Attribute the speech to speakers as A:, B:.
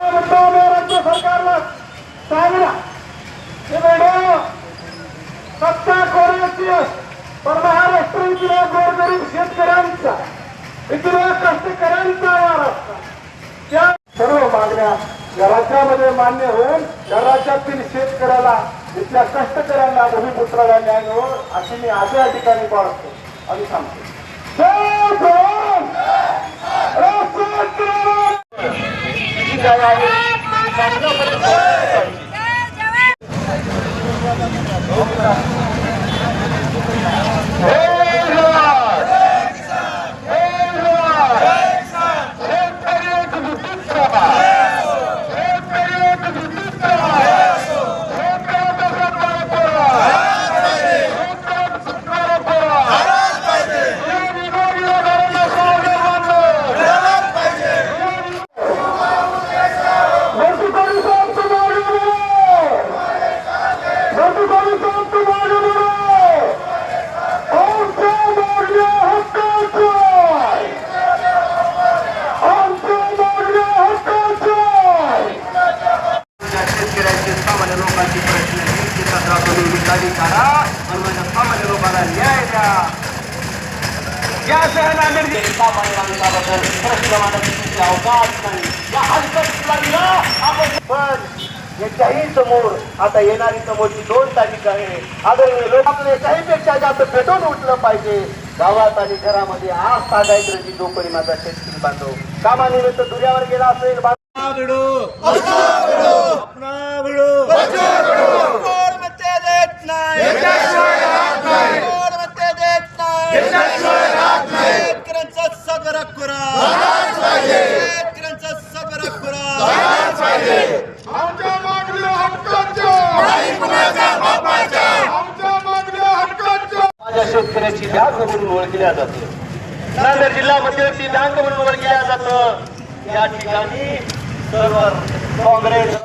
A: राज्य सरकारला सांगला सत्ता कोणाची पण महाराष्ट्र इथल्या गोरगरीब शेतकऱ्यांचा इथल्या कष्टकऱ्यांचा त्या सर्व मागण्या या राज्यामध्ये मान्य होईल या राज्यातील शेतकऱ्याला इथल्या कष्टकऱ्यांना भूमिपुत्राला न्याय मिळवून अशी मी आज या ठिकाणी बाळगतो आणि सांगतो. ही काय
B: राबवून काढा आणि माझ्या सामान्य लोकांना न्याय द्या यासह नांदेड सामान्य माणसाबद्दल प्रश्न मांडण्याची अवकाश नाही या हलकटला आपण पण याच्याही समोर आता येणारी समोरची दोन तारीख आहे आदरणीय लोक आपलं पेक्षा जास्त पेटून उठलं पाहिजे गावात आणि घरामध्ये आज तागायची जोपणी माझा शेतकरी बांधव कामानिमित्त दुर्यावर गेला असेल बांधव शेतकऱ्याची बँक म्हणून ओळखल्या जाते. नांदेड जिल्हा मध्यवर्ती बँक म्हणून ओळखल्या जात. या ठिकाणी सर्व काँग्रेस